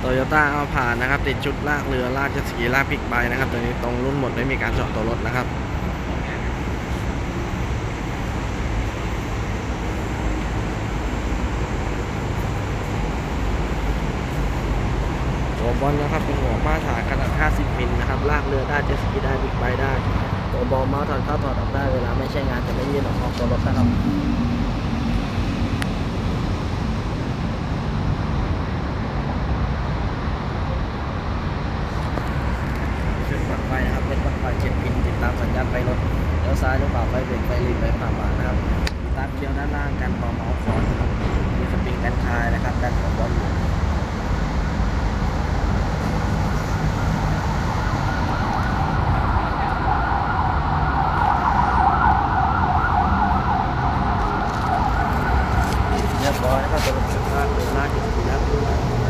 โตโยต้าเอาผ่านนะครับ ติดชุดลากเรือลากเจ็ตสกีลากปิกไบนะครับ ตัวนี้ตรงรุ่นหมดไม่มีการเจาะตัวรถนะครับหัวบอลนะครับ เป็นหัวมาตรฐานขนาด 50 มิลนะครับลากเรือได้เจ็ตสกีได้บิ๊กไบได้ ตัวบอลมาถอดเข้าถอดออกได้เวลาไม่ใช่งานจะไม่ยื่นออกนอกตัวรถนะครับ ผ่านเจ็ดพินติดตามสัญญาณไฟรถเลี้ยวซ้ายหรือเปล่าไฟเบรกไฟลิงไฟผ่ามานะครับตามเกียวด้านล่างกันปอเมาคอนนะคับมีสปริงกันคายนะครับกันของบอลหลเรียบร้อยนะครับสำหรับชุดผ้าเป็นหน้าก็บนะครับ